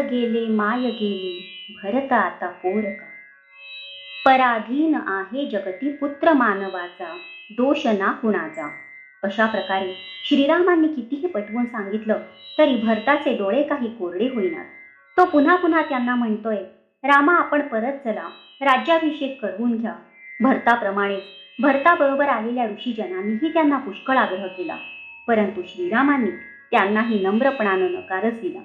गेले माय गेली भरता आता पोरका पराधीन आहे जगती पुत्र मानवाचा दोष ना कुणाचा? अशा प्रकारे श्रीरामांनी कितीही पटवून सांगितलं तरी भरताचे डोळे काही कोरडे होईनात तो पुन्हा पुन्हा त्यांना म्हणतोय रामा आपण परत चला. राज्याभिषेक करवून घ्या. भरताप्रमाणेच भरताबरोबर आलेल्या ऋषीजनांनीही त्यांना पुष्कळ आग्रह केला. परंतु श्रीरामांनी त्यांनाही नम्रपणानं नकारच दिला.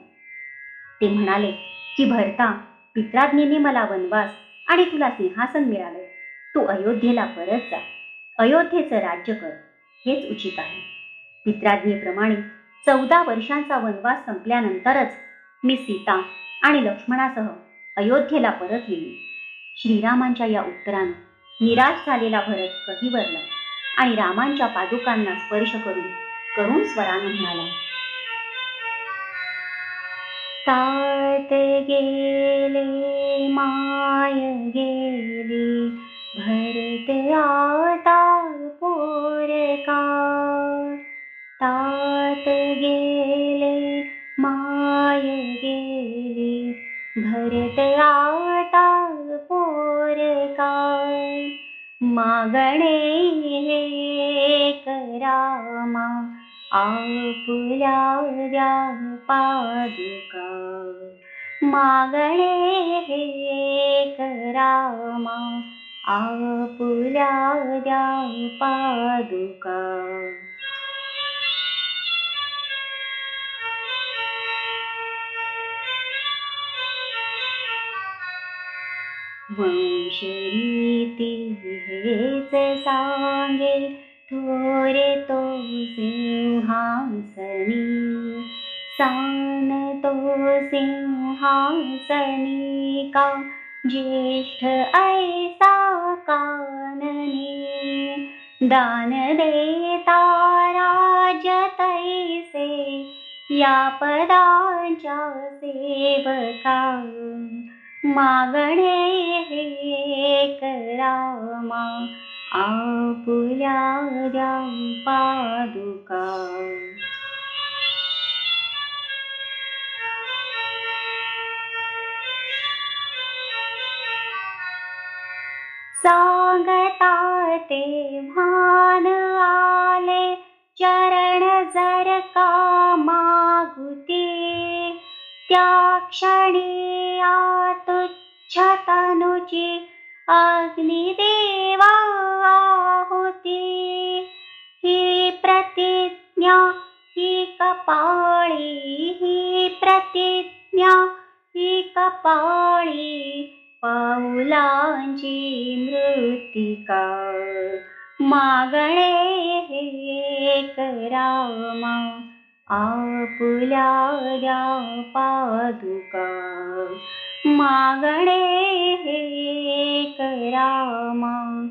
ते म्हणाले की भरता पित्राज्ञेने मला वनवास आणि तुला सिंहासन मिळाले. तू अयोध्येला परत जा. अयोध्येचं राज्य कर. हेच उचित आहे. पित्राज्ञेप्रमाणे चौदा वर्षांचा वनवास संपल्यानंतरच मी सीता आणि लक्ष्मणासह अयोध्येला परत येईल श्रीरामांच्या या उत्तरानं निराश झालेला भरत कहीवरला आणि रामांच्या पादुकांना स्पर्श करून करुण स्वरानं म्हणाला तात गेले माय गेली भरत आता पोरका तात गेले माय गेली भरत आता पोरका मागणे करामा आपल्या द्या पादुका मागणे हे करामा आपुल्या द्या पादुका वंशरीती हेच सा सिंहासनी का ज्येष्ठ ऐसा काननी। दान देता राज्य तैसे या पदांच्या सेवका। मागणे करामा आपुल्या द्या पादुका सांगता ते भान आले चरण जर का मागुती। त्या क्षणी तुच्छ तनुची अग्निदेवा होती ही प्रतिज्ञा ही कपाळी ही प्रतिज्ञा ही कपाळी पाऊलांची मृतिका. मागणे हे करामा आपुल्या द्या पादुका. मागणे हे करामा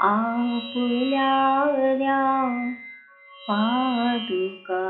आपुल्या द्या पादुका.